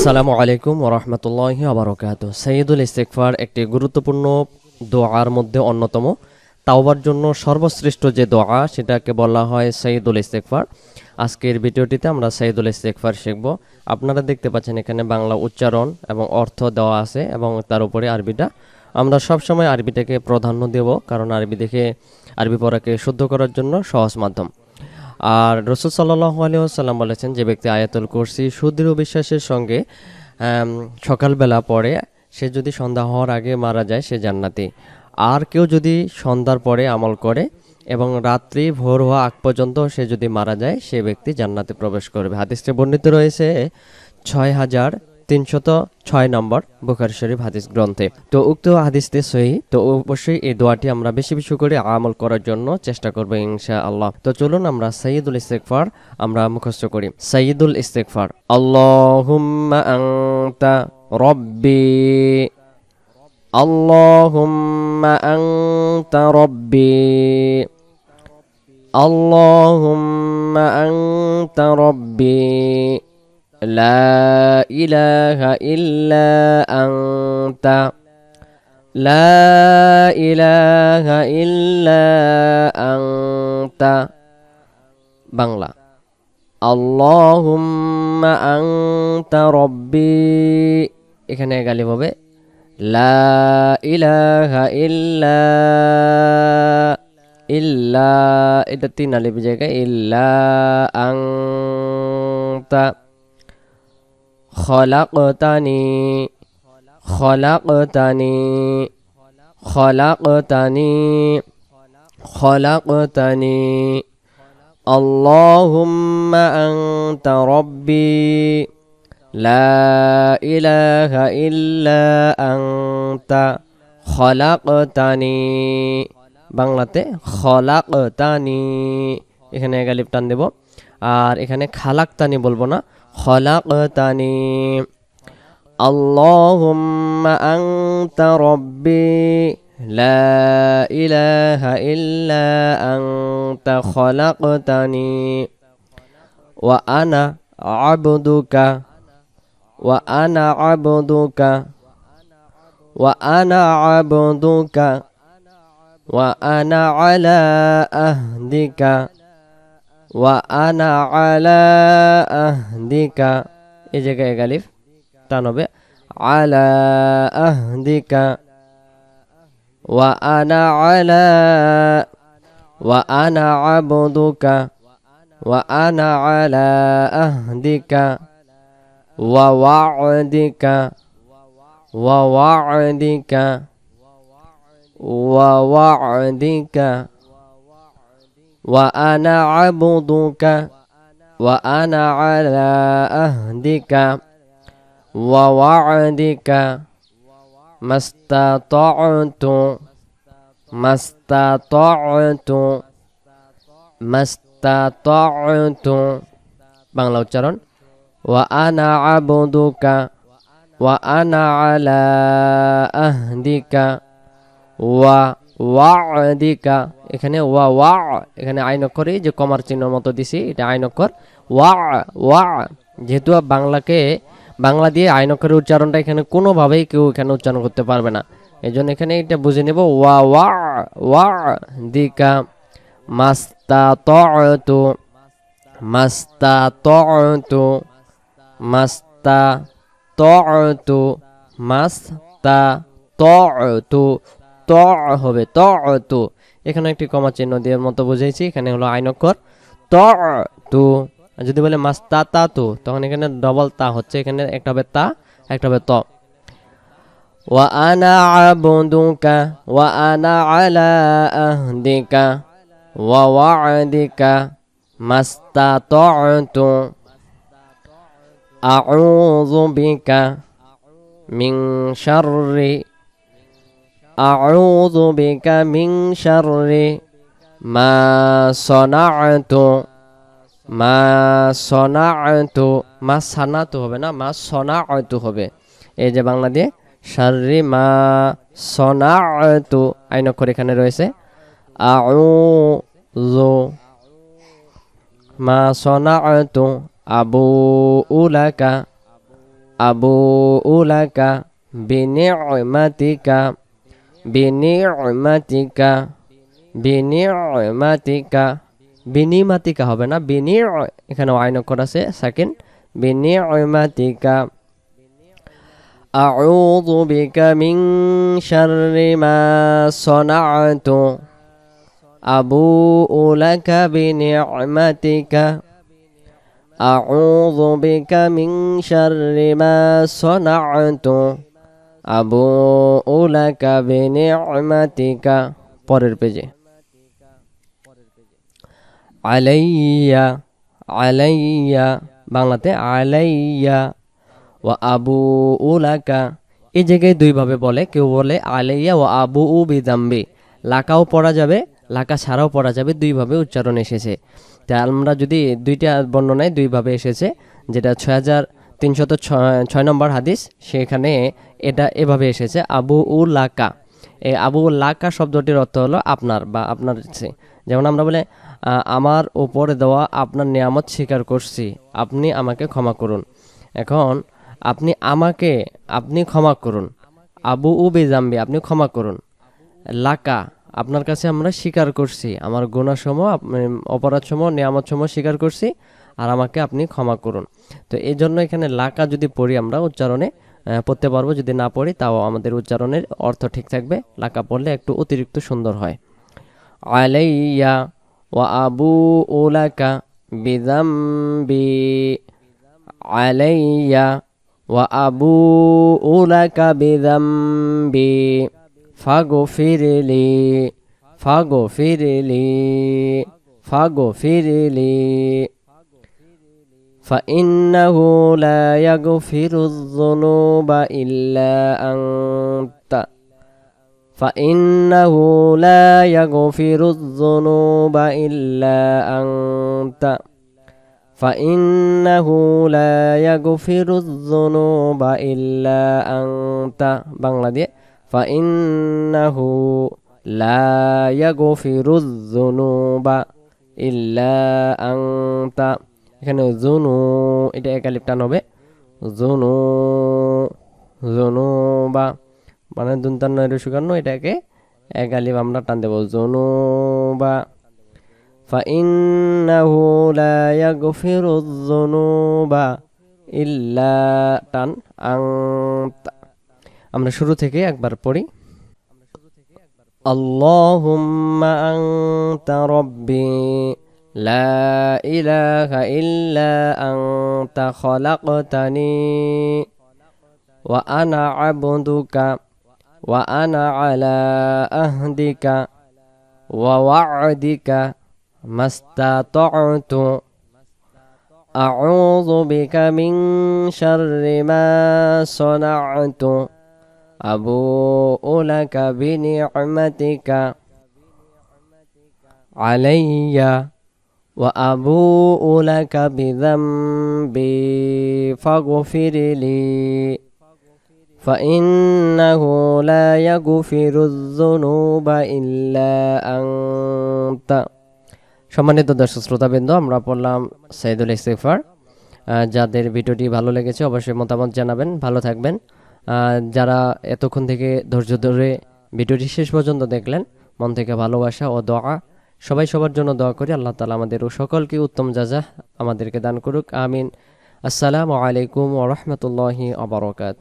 আসসালামু আলাইকুম ওরহমতুল্লাহি আবরকাত সৈয়দুল ইস্তেকফার একটি গুরুত্বপূর্ণ দোয়ার মধ্যে অন্যতম। তাওবার জন্য সর্বশ্রেষ্ঠ যে দোয়া, সেটাকে বলা হয় সৈয়দুল ইস্তেকফার আজকের ভিডিওটিতে আমরা সৈয়দুল ইস্তেকফার শিখব। আপনারা দেখতে পাচ্ছেন এখানে বাংলা উচ্চারণ এবং অর্থ দেওয়া আছে এবং তার উপরে আরবিটা। আমরা সবসময় আরবিটাকে প্রাধান্য দেব, কারণ আরবি দেখে, আরবি পড়াকে শুদ্ধ করার জন্য সহজ মাধ্যম। আর রসুল সাল্লাহ আলিয়াল্লাম বলেছেন, যে ব্যক্তি আয়াতুল কুরসি সুদৃঢ় বিশ্বাসের সঙ্গে সকালবেলা পরে সে যদি সন্ধ্যা হওয়ার আগে মারা যায়, সে জান্নাতি। আর কেউ যদি সন্ধ্যার পরে আমল করে এবং রাত্রি ভোর হওয়া আগ পর্যন্ত সে যদি মারা যায়, সে ব্যক্তি জান্নাতে প্রবেশ করবে। হাদিসটি বর্ণিত রয়েছে ছয় হাজার তিনশত ছয় নম্বর বুখারি শরীফ হাদিস গ্রন্থে। তো উক্ত হাদিসতে সহি, তো অবশ্যই এই দোয়াটি আমরা বেশি বেশি করে আমল করার জন্য চেষ্টা করব ইনশা আল্লাহ তো চলুন আমরা সাইয়দুল ইস্তেকফার আমরা মুখস্থ করি। সাইয়দুল ইস্তেকফার আল্লাহুম্মা আনতা রব্বি, আল্লাহুম্মা আনতা রব্বি, আল্লাহুম্মা আনতা রব্বি لا إله إلا أنت لا إله إلا أنت বাংলা আল্লাহুম্মা আনতা রব্বি এখানে গালিব হবে লা ইলাহা ইল্লা ইল্লা এটা তিন আলিফ জায়গায় ইল্লা আনতা خلقتني خلقتني خلقتني خلقتني اللهم أنت ربي لا إله إلا أنت خلقتني বাংলাতে খলাকতানি এখানে গালিব টান দেব আর এখানে খালাকতানি বলবো না খলাকতানি আল্লাহুম্মা আনতা রব্বি লা ইলাহা ইল্লা আনতা খলাকতানি ওয়া আনা আবদুকা ওয়া আনা আবদুকা ওয়া আনা আবদুকা ওয়া আনা আলা আহদিকা ওয়ানা আলা আহদিকা এই জায়গায় গালিফ টান হবে আলা আহদিকা ওয়ানা আলা ওয়ানা আবদুকা ওয়ানা আলা আহদিকা ওয়া ওয়াদিকা wa ana abduka wa ana ala ahdika wa wa'dika mastata'tu mastata'tu mastata'tu. Bang Laut Caron wa ana abduka wa ana ala ahdika wa و ওয়াদিকা, এখানে ওয়া ওয়া, এখানে আইন অক্ষরে যে কমার চিহ্নের মতো দিছি, এটা আইন অক্ষর ওয়া ওয়া। যেহেতু বাংলাকে, বাংলা দিয়ে আইন অক্ষরের উচ্চারণটা এখানে কোনোভাবেই কেউ এখানে উচ্চারণ করতে পারবে না। এই জন্য এখানে এটা বুঝে নেব, ওয়া ওয়া ওয়া দিকা মাস্তা তু মাস্তা তু মাস্তা তু মাস্তা তু ত হবে ত তু এখানে একটি কমা চিহ্ন দিয়ে মতো বুঝেছি এখানে হলো আইন অক্ষর ত তু যদি বলে মাস তা তা তু তখন এখানে ডবল তা হচ্ছে, এখানে একটা হবে তা, একটা হবে ত। মিং আনা أعوذ بك من شر ما صنعت মা সনাআতু মা সানাতু হবে না মা সনাআতু হবে এই যে বাংলা দিয়ে শাররি মা সনাআতু আইন অক্ষর এখানে রয়েছে আউযু মা সনাআতু আবু উলাকা আবুউ লাকা বিনি'মাতিকা বিনি'মাতিকা বিনি'মাতিকা বিনিমাতিকা হবে না বিনি এখানে আইন অক্ষর আছে সেকেন্ড বিনি'মাতিকা أعوذ بك من شر ما صنعت أبوء لك بنعمتك أعوذ بك من شر ما صنعت আবু উলাকা বেনে অমাতিকা পরের পেজে আলাইয়া আলাইয়া বাংলাতে আলাইয়া ও আবু উলাকা এই জায়গায় দুইভাবে বলে, কেউ বলে আলাইয়া ও আবু উ বিদাম্বি লাকাও পড়া যাবে, লাকা ছাড়াও পড়া যাবে দুইভাবে উচ্চারণ এসেছে। তাই আমরা যদি দুইটা বর্ণনায় দুইভাবে এসেছে, যেটা ছয় হাজার তিনশত ছয় নম্বর হাদিস, সেখানে এটা এভাবে এসেছে, আবু উ লাকা এই আবু লাকা শব্দটির অর্থ হলো আপনার বা আপনার। যেমন আমরা বলে আমার উপরে দেওয়া আপনার নিয়ামত স্বীকার করছি, আপনি আমাকে ক্ষমা করুন। এখন, আপনি আমাকে, আপনি ক্ষমা করুন। আবু উ বেজাম্বি, আপনি ক্ষমা করুন। লাকা, আপনার কাছে আমরা স্বীকার করছি, আমার গুণাসমূহ অপরাধসমূহ, নিয়ামতসমূহ স্বীকার করছি। আর আমাকে আপনি ক্ষমা করুন। তো এই জন্য এখানে লাকা যদি পড়ি আমরা উচ্চারণে পড়তে পারব, যদি না পড়ি তাও আমাদের উচ্চারণের অর্থ ঠিক থাকবে। লাকা পড়লে একটু অতিরিক্ত সুন্দর হয়। আলাইয়া ওয়া আবু উলাকা বিদাম্বি আলাইয়া ওয়া আবু উলাকা বিদাম্বি ফাগফিরলি ফাগফিরলি ফাগফিরলি فإنه لا يغفر الذنوب إلا أنت. فإنه لا يغفر الذنوب إلا أنت. فإنه لا يغفر الذنوب إلا أنت. বাংলা فإنه لا يغفر الذنوب إلا أنت. এখানে জুনু এটা একালিপ টান হবে জুনু জুনু বা মানে দুন্তান্ন সুকান্ন এটাকে একালিপ আমরা টান দেবো জুনু বা فإنه لا يغفر الذنوب إلا টান أنت আমরা শুরু থেকে একবার পড়ি اللهم أنت ربي لا إله إلا أنت خلقتني وأنا عبدك وأنا على أهدك ووعدك ما استطعت. أعوذ بك من شر ما صنعت. أبوء لك بنعمتك علي. وأبوء لك بذنبي فاغفر لي فإنه لا يغفر الذنوب إلا أنت সম্মানিত দর্শক শ্রোতাবৃন্দ আমরা পড়লাম সাইদুল ইস্তিফার আহ, যাদের ভিডিওটি ভালো লেগেছে অবশ্যই মতামত জানাবেন ভালো থাকবেন আহ, যারা এতক্ষণ থেকে ধৈর্য ধরে ভিডিওটি শেষ পর্যন্ত দেখলেন মন থেকে ভালোবাসা ও দোয়া সবাই সবার জন্য দোয়া করি, আল্লাহ তালা আমাদের ও সকলকে উত্তম যাজা আমাদেরকে দান করুক, আমিন। আসসালামু আলাইকুম ওরহমতুল্লাহি আবরকাত